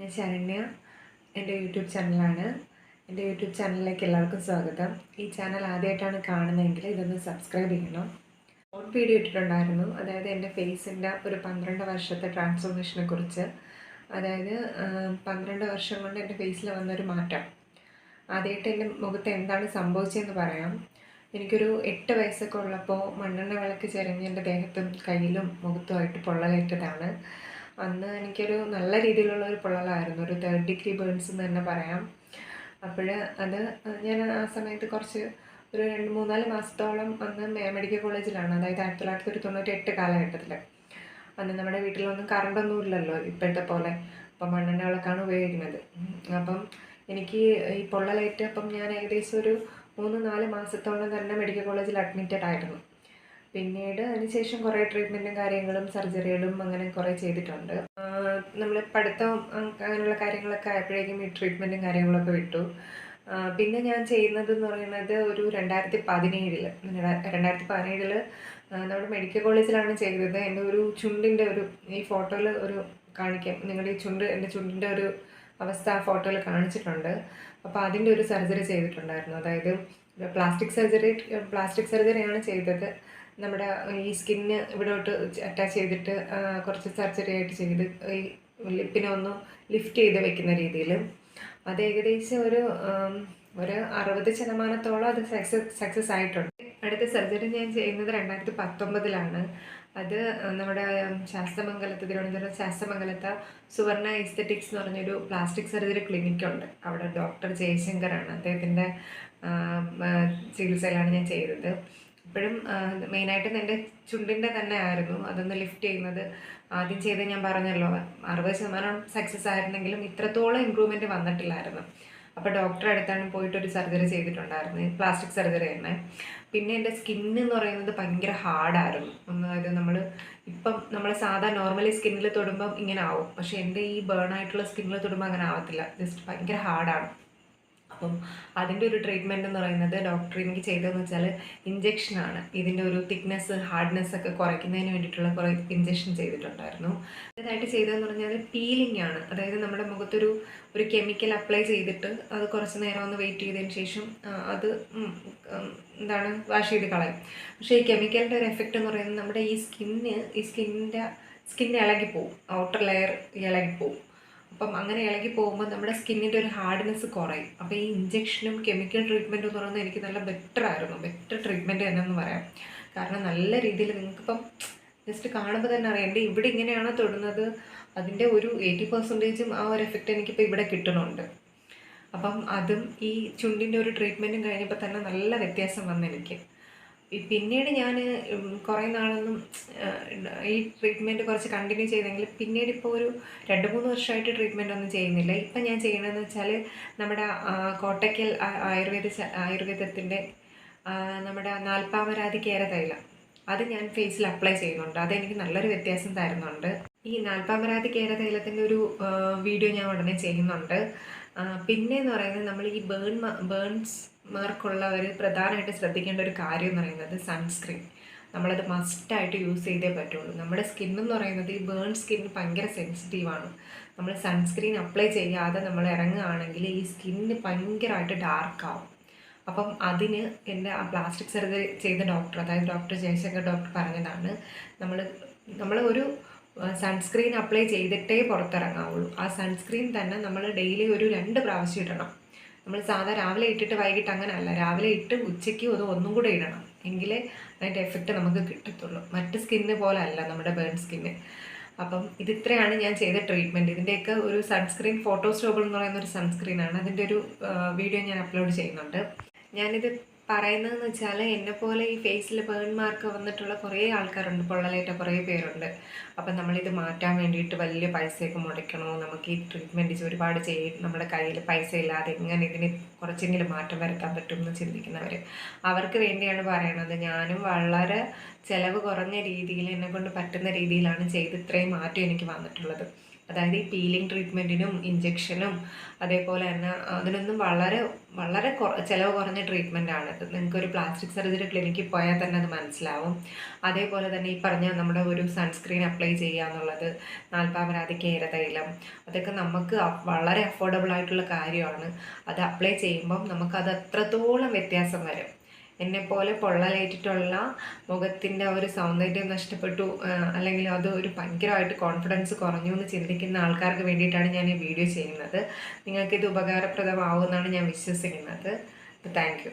ഞാൻ ശരണ്യ എന്റെ യൂട്യൂബ് ചാനലാണ്. എന്റെ യൂട്യൂബ് ചാനലിലേക്ക് എല്ലാവർക്കും സ്വാഗതം. ഈ ചാനൽ ആദ്യമായിട്ടാണ് കാണുന്നതെങ്കിൽ ഇതൊന്ന് സബ്സ്ക്രൈബ് ചെയ്യണം. ഷോർട്ട് വീഡിയോ ഇട്ടിട്ടുണ്ടായിരുന്നു. അതായത് എന്റെ ഫേസിന്റെ ഒരു പന്ത്രണ്ട് വർഷത്തെ ട്രാൻസ്ഫോർമേഷനെ കുറിച്ച്. അതായത് പന്ത്രണ്ട് വർഷം കൊണ്ട് എന്റെ ഫേസിൽ വന്നൊരു മാറ്റം. ആദ്യമായിട്ട് എന്റെ മുഖത്ത് എന്താണ് സംഭവിച്ചതെന്ന് പറയാം. എനിക്കൊരു എട്ട് വയസ്സൊക്കെ ഉള്ളപ്പോൾ മണ്ണെണ്ണ വിളക്ക് ചെരിഞ്ഞ് എന്റെ ദേഹത്തും കയ്യിലും മുഖത്തുമായിട്ട് പൊള്ളലേറ്റതാണ്. അന്ന് എനിക്കൊരു നല്ല രീതിയിലുള്ള ഒരു പൊള്ളലായിരുന്നു. ഒരു തേർഡ് ഡിഗ്രി ബേൺസ് എന്ന് തന്നെ പറയാം. അപ്പോൾ അത് ഞാൻ ആ സമയത്ത് കുറച്ച് ഒരു രണ്ട് മൂന്നാൽ മാസത്തോളം അന്ന് മെഡിക്കൽ കോളേജിലാണ് അതായത് ആയിരത്തി തൊള്ളായിരത്തി ഒരു തൊണ്ണൂറ്റി എട്ട് കാലഘട്ടത്തിൽ അന്ന് നമ്മുടെ വീട്ടിലൊന്നും കറണ്ടൊന്നും ഇല്ലല്ലോ ഇപ്പോഴത്തെ പോലെ. അപ്പം മണ്ണെണ്ണ വിളക്കാണ് ഉപയോഗിക്കുന്നത്. അപ്പം എനിക്ക് ഈ പൊള്ളലേറ്റ് അപ്പം ഞാൻ ഏകദേശം ഒരു മൂന്ന് നാല് മാസത്തോളം തന്നെ മെഡിക്കൽ കോളേജിൽ അഡ്മിറ്റഡ് ആയിരുന്നു. പിന്നീട് അതിനുശേഷം കുറേ ട്രീറ്റ്മെന്റും കാര്യങ്ങളും സർജറികളും അങ്ങനെ കുറേ ചെയ്തിട്ടുണ്ട്. നമ്മൾ പഠിത്തം അങ്ങനെയുള്ള കാര്യങ്ങളൊക്കെ ആയപ്പോഴേക്കും ഈ ട്രീറ്റ്മെന്റും കാര്യങ്ങളൊക്കെ വിട്ടു. പിന്നെ ഞാൻ ചെയ്യുന്നത് എന്ന് പറയുന്നത് ഒരു രണ്ടായിരത്തി പതിനേഴിൽ രണ്ടായിരത്തി പതിനേഴിൽ നമ്മുടെ മെഡിക്കൽ കോളേജിലാണ് ചെയ്തത് എന്റെ ഒരു ചുണ്ടിന്റെ ഒരു ഈ ഫോട്ടോയിൽ ഒരു കാണിക്കാം. നിങ്ങളുടെ ഈ ചുണ്ട് എന്റെ ചുണ്ടിന്റെ ഒരു അവസ്ഥ ആ ഫോട്ടോയിൽ കാണിച്ചിട്ടുണ്ട്. അപ്പോൾ അതിന്റെ ഒരു സർജറി ചെയ്തിട്ടുണ്ടായിരുന്നു. അതായത് പ്ലാസ്റ്റിക് സർജറി പ്ലാസ്റ്റിക് സർജറിയാണ് ചെയ്തത്. നമ്മുടെ ഈ സ്കിന്ന് ഇവിടോട്ട് അറ്റാച്ച് ചെയ്തിട്ട് കുറച്ച് സർജറി ആയിട്ട് ചെയ്ത് ഈ ലിപ്പിനെ ഒന്ന് ലിഫ്റ്റ് ചെയ്ത് വെക്കുന്ന രീതിയിൽ അത് ഏകദേശം ഒരു ഒരു അറുപത് ശതമാനത്തോളം അത് സക്സസ് സക്സസ് ആയിട്ടുണ്ട്. അടുത്ത സർജറി ഞാൻ ചെയ്യുന്നത് രണ്ടായിരത്തി പത്തൊമ്പതിലാണ്. അത് നമ്മുടെ ശാസ്തമംഗലത്ത് തിരുവനന്തപുരം ശാസ്തമംഗലത്ത് സുവർണ എസ്തറ്റിക്സ് എന്ന് പറഞ്ഞൊരു പ്ലാസ്റ്റിക് സർജറി ക്ലിനിക്കുണ്ട് അവിടെ ഡോക്ടർ ജയശങ്കറാണ് അദ്ദേഹത്തിന്റെ ചികിത്സയിലാണ് ഞാൻ ചെയ്തത്. ഇപ്പോഴും മെയിനായിട്ടും എന്റെ ചുണ്ടിന്റെ തന്നെ ആയിരുന്നു. അതൊന്ന് ലിഫ്റ്റ് ചെയ്യുന്നത്. ആദ്യം ചെയ്ത് ഞാൻ പറഞ്ഞല്ലോ അറുപത് ശതമാനം സക്സസ് ആയിരുന്നെങ്കിലും ഇത്രത്തോളം ഇമ്പ്രൂവ്മെന്റ് വന്നിട്ടില്ലായിരുന്നു. അപ്പോൾ ഡോക്ടറെ അടുത്താണ് പോയിട്ട് ഒരു സർജറി ചെയ്തിട്ടുണ്ടായിരുന്നു പ്ലാസ്റ്റിക് സർജറി തന്നെ. പിന്നെ എന്റെ സ്കിന്ന് എന്ന് പറയുന്നത് ഭയങ്കര ഹാർഡായിരുന്നു അതായത് നമ്മൾ ഇപ്പം നമ്മൾ സാധാ നോർമലി സ്കിന്നിൽ തൊടുമ്പം ഇങ്ങനെ ആവും. പക്ഷേ എന്റെ ഈ ബേൺ ആയിട്ടുള്ള സ്കിന്നിൽ തൊടുമ്പോൾ അങ്ങനെ ആവത്തില്ല. ജസ്റ്റ് ഭയങ്കര ഹാർഡാണ് അപ്പം അതിന്റെ ഒരു ട്രീറ്റ്മെന്റ് എന്ന് പറയുന്നത് ഡോക്ടർ എനിക്ക് ചെയ്തതെന്ന് വെച്ചാൽ ഇഞ്ചെക്ഷനാണ് ഇതിന്റെ ഒരു തിക്നെസ് ഹാർഡ്നെസ് ഒക്കെ കുറയ്ക്കുന്നതിന് വേണ്ടിയിട്ടുള്ള കുറേ ഇഞ്ചെക്ഷൻ ചെയ്തിട്ടുണ്ടായിരുന്നു. അതായിട്ട് ചെയ്തതെന്ന് പറഞ്ഞാൽ പീലിംഗ് ആണ്. അതായത് നമ്മുടെ മുഖത്തൊരു ഒരു കെമിക്കൽ അപ്ലൈ ചെയ്തിട്ട് അത് കുറച്ച് നേരം ഒന്ന് വെയിറ്റ് ചെയ്തതിന് ശേഷം അത് എന്താണ് വാഷ് ചെയ്ത് കളയും. പക്ഷേ ഈ കെമിക്കലിന്റെ ഒരു എഫക്റ്റ് എന്ന് പറയുന്നത് നമ്മുടെ ഈ സ്കിന്ന് ഈ സ്കിന്നിന്റെ സ്കിൻ ഇളകിപ്പോവും ഔട്ടർ ലെയർ ഇളകിപ്പോവും അപ്പം അങ്ങനെ ഇളകി പോകുമ്പോൾ നമ്മുടെ സ്കിന്നിന്റെ ഒരു ഹാർഡ്നെസ് കുറയും. അപ്പോൾ ഈ ഇഞ്ചെക്ഷനും കെമിക്കൽ ട്രീറ്റ്മെന്റും എന്ന് പറയുന്നത് എനിക്ക് നല്ല ബെറ്റർ ആയിരുന്നു. ബെറ്റർ ട്രീറ്റ്മെന്റ് തന്നെ എന്ന് പറയാം. കാരണം നല്ല രീതിയിൽ നിങ്ങൾക്കിപ്പം ജസ്റ്റ് കാണുമ്പോൾ തന്നെ അറിയാം. എന്റെ ഇവിടെ ഇങ്ങനെയാണോ തൊടുന്നത്? അതിന്റെ ഒരു എയ്റ്റി പെർസെന്റേജും ആ ഒരു എഫക്റ്റ് എനിക്കിപ്പോൾ ഇവിടെ കിട്ടുന്നുണ്ട്. അപ്പം അതും ഈ ചുണ്ടിന്റെ ഒരു ട്രീറ്റ്മെന്റും കഴിഞ്ഞപ്പോൾ തന്നെ നല്ല വ്യത്യാസം വന്നു എനിക്ക് ഈ പിന്നീട് ഞാൻ കുറേ നാളൊന്നും ഈ ട്രീറ്റ്മെന്റ് കുറച്ച് കണ്ടിന്യൂ ചെയ്തെങ്കിൽ പിന്നീട് ഇപ്പോൾ ഒരു രണ്ട് മൂന്ന് വർഷമായിട്ട് ട്രീറ്റ്മെന്റ് ഒന്നും ചെയ്യുന്നില്ല. ഇപ്പം ഞാൻ ചെയ്യണമെന്ന് വെച്ചാൽ നമ്മുടെ കോട്ടയ്ക്കൽ ആയുർവേദ ആയുർവേദത്തിന്റെ നമ്മുടെ നാൽപ്പാമരാതി കേര തൈലം അത് ഞാൻ ഫേസിൽ അപ്ലൈ ചെയ്യുന്നുണ്ട്. അതെനിക്ക് നല്ലൊരു വ്യത്യാസം തരുന്നുണ്ട്. ഈ നാൽപ്പാമരാതി കേര തൈലത്തിന്റെ ഒരു വീഡിയോ ഞാൻ ഉടനെ ചെയ്യുന്നുണ്ട്. പിന്നെ എന്ന് പറയുന്നത് നമ്മൾ ഈ ബേൺ ബേൺസ് മാർക്കുള്ളവർ പ്രധാനമായിട്ട് ശ്രദ്ധിക്കേണ്ട ഒരു കാര്യം എന്ന് പറയുന്നത് സൺസ്ക്രീൻ. നമ്മളത് മസ്റ്റായിട്ട് യൂസ് ചെയ്തേ പറ്റുള്ളൂ. നമ്മുടെ സ്കിൻ എന്ന് പറയുന്നത് ഈ ബേൺ സ്കിൻ ഭയങ്കര സെൻസിറ്റീവാണ് നമ്മൾ സൺസ്ക്രീൻ അപ്ലൈ ചെയ്യാതെ നമ്മൾ ഇറങ്ങുകയാണെങ്കിൽ ഈ സ്കിന്ന് ഭയങ്കരമായിട്ട് ഡാർക്കാവും അപ്പം അതിന് എന്റെ ആ പ്ലാസ്റ്റിക് സർജറി ചെയ്ത ഡോക്ടർ അതായത് ഡോക്ടർ ജയശങ്കർ ഡോക്ടർ പറഞ്ഞതാണ് നമ്മൾ നമ്മൾ ഒരു സൺസ്ക്രീൻ അപ്ലൈ ചെയ്തിട്ടേ പുറത്തിറങ്ങാവുള്ളൂ. ആ സൺസ്ക്രീൻ തന്നെ നമ്മൾ ഡെയിലി ഒരു രണ്ട് പ്രാവശ്യം ഇടണം. നമ്മൾ സാധാ രാവിലെ ഇട്ടിട്ട് വൈകിട്ട് അങ്ങനെ അല്ല രാവിലെ ഇട്ട് ഉച്ചയ്ക്ക് അത് ഒന്നും കൂടെ ഇടണം. എങ്കിലേ അതിന്റെ എഫക്റ്റ് നമുക്ക് കിട്ടത്തുള്ളൂ. മറ്റ് സ്കിന്ന് പോലെ അല്ല നമ്മുടെ ബേൺ സ്കിന്ന് അപ്പം ഇതിത്രയാണ് ഞാൻ ചെയ്ത ട്രീറ്റ്മെന്റ് ഇതിന്റെയൊക്കെ ഒരു സൺസ്ക്രീൻ ഫോട്ടോസ്റ്റോബിൾ എന്ന് പറയുന്ന ഒരു സൺസ്ക്രീനാണ് അതിന്റെ ഒരു വീഡിയോ ഞാൻ അപ്ലോഡ് ചെയ്യുന്നുണ്ട്. ഞാനിത് പറയുന്നതെന്ന് വെച്ചാൽ എന്നെ പോലെ ഈ ഫേസിൽ ബേൺ മാർക്ക് വന്നിട്ടുള്ള കുറേ ആൾക്കാരുണ്ട്. പൊള്ളലേറ്റ കുറേ പേരുണ്ട്. അപ്പം നമ്മളിത് മാറ്റാൻ വേണ്ടിയിട്ട് വലിയ പൈസയൊക്കെ മുടക്കണോ നമുക്ക് ഈ ട്രീറ്റ്മെന്റ് ഒരുപാട് ചെയ്യും നമ്മുടെ കയ്യിൽ പൈസ ഇല്ലാതെ എങ്ങനെ ഇതിന് കുറച്ചെങ്കിലും മാറ്റം വരുത്താൻ പറ്റും എന്ന് ചിന്തിക്കുന്നവർ അവർക്ക് വേണ്ടിയാണ് പറയണത്. ഞാനും വളരെ ചിലവ് കുറഞ്ഞ രീതിയിൽ എന്നെ കൊണ്ട് പറ്റുന്ന രീതിയിലാണ് ചെയ്ത് ഇത്രയും മാറ്റം എനിക്ക് വന്നിട്ടുള്ളത്. അതായത് ഈ പീലിംഗ് ട്രീറ്റ്മെന്റിനും ഇഞ്ചെക്ഷനും അതേപോലെ തന്നെ അതിനൊന്നും വളരെ വളരെ ചിലവ് കുറഞ്ഞ ട്രീറ്റ്മെന്റ് ആണ്. ഇത് നിങ്ങൾക്കൊരു പ്ലാസ്റ്റിക് സർജറി ക്ലിനിക്കിൽ പോയാൽ തന്നെ അത് മനസ്സിലാവും. അതേപോലെ തന്നെ ഈ പറഞ്ഞ നമ്മുടെ ഒരു സൺസ്ക്രീൻ അപ്ലൈ ചെയ്യുക എന്നുള്ളത് നാൽപ്പാമരാതി കേരതൈലം അതൊക്കെ നമുക്ക് വളരെ അഫോർഡബിൾ ആയിട്ടുള്ള കാര്യമാണ്. അത് അപ്ലൈ ചെയ്യുമ്പം നമുക്കത് അത്രത്തോളം വ്യത്യാസം വരും. എന്നെപ്പോലെ പൊള്ളലേറ്റിട്ടുള്ള മുഖത്തിന്റെ ഒരു സൗന്ദര്യം നഷ്ടപ്പെട്ടു അല്ലെങ്കിൽ അത് ഒരു ഭയങ്കരമായിട്ട് കോൺഫിഡൻസ് കുറഞ്ഞു എന്ന് ചിന്തിക്കുന്ന ആൾക്കാർക്ക് വേണ്ടിയിട്ടാണ് ഞാൻ ഈ വീഡിയോ ചെയ്യുന്നത്. നിങ്ങൾക്കിത് ഉപകാരപ്രദമാവുമെന്നാണ് ഞാൻ വിശ്വസിക്കുന്നത്. താങ്ക്